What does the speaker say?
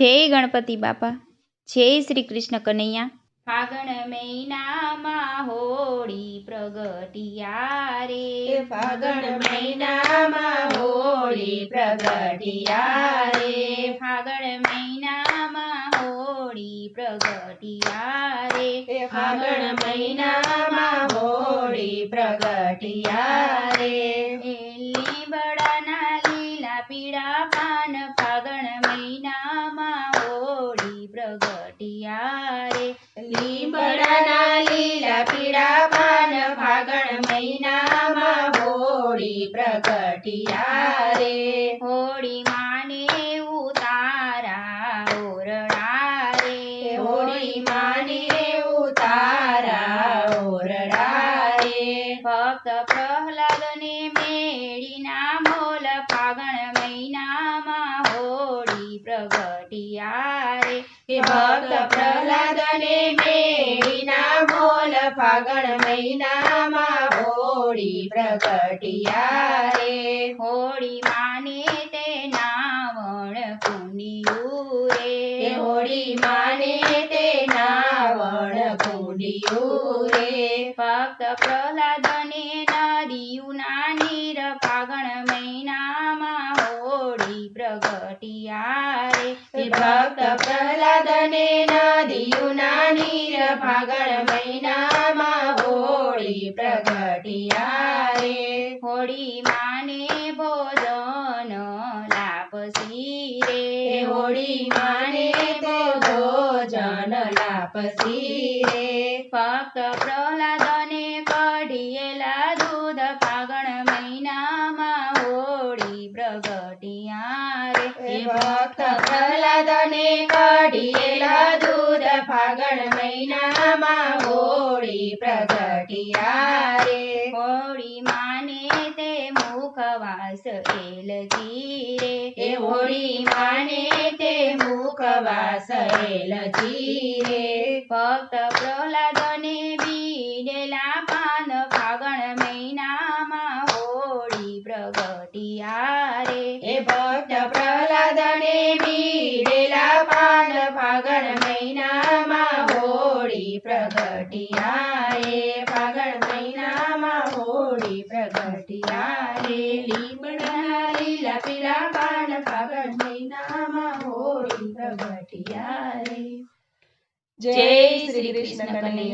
જય ગણપતિ બાપા જય શ્રી કૃષ્ણ કનૈયા. ફાગણ મહિનામાં હોળી પ્રગટિયા રે. ફાગણ મહિનામાં હોળી પ્રગટિયા રે. ફાગણ મહિનામાં હોળી પ્રગટિયા રે. ફાગણ મહિનામાં હોળી પ્રગટિયા રે. લીમડાના લીલા પીળા પાન ફાગણ મહિનામાં હોળી પ્રગટિયા રે લીમડાના લીલા પીળા પાન ફાગણ મહિનામાં હોળી પ્રગટિયા રે હોળી માને ઉતારા ઓરડા રે હોળી માને ઉતારા ઓરડા રે ભક્ત પ્રહલાદને મેળીના મોલ ફાગણ મહિનામાં હોળી હે. ભક્ત પ્રહલાદને મેળીના મોલ ફાગણ મહિનામાં હોળી પ્રગટિયારે હોળી માને તે નાવણ કુંડિયું રે હોળી માને તે નાવણ કુંડિયું રે ભક્ત પ્રહલાદને નદીયુના નીર ફાગણ પ્રગટિયા રે ભક્ત પ્રહલાદને નદીયુના નીર ફાગણ મહિનામાં હોળી પ્રગટિયા રે હોળી માને ભોજન લાપસી રે હોળી માને ભોજન લાપસી રે ભક્ત પ્રહલાદને કઢિયેલા દૂધ ફાગણ મહિનામાં હોળી પ્રગટિયા રે એ ભક્ત પ્રહલાદને કઢિયેલા દૂધ ફાગણ મહિનામાં હોળી પ્રગટિયા રે હોળી માને તે મુખવાસ એલજી જીરે એ. હોળી માને તે મુખવાસ એલજી જીરે ભક્ત પ્રહલાદને બીડેલા પાન ફાગણ મહિનામાં પ્રગટિયા રે એ ભક્ત પ્રહલાદને બીડેલા પાન ફાગણ મહિનામાં હોળી પ્રગટિયા રે ફાગણ મહિનામાં હોળી પ્રગટિયા રે લીમડા લીલા પીળા પાન ફાગણ મહિનામાં હોળી પ્રગટિયા રે જય શ્રી કૃષ્ણ કનૈયા.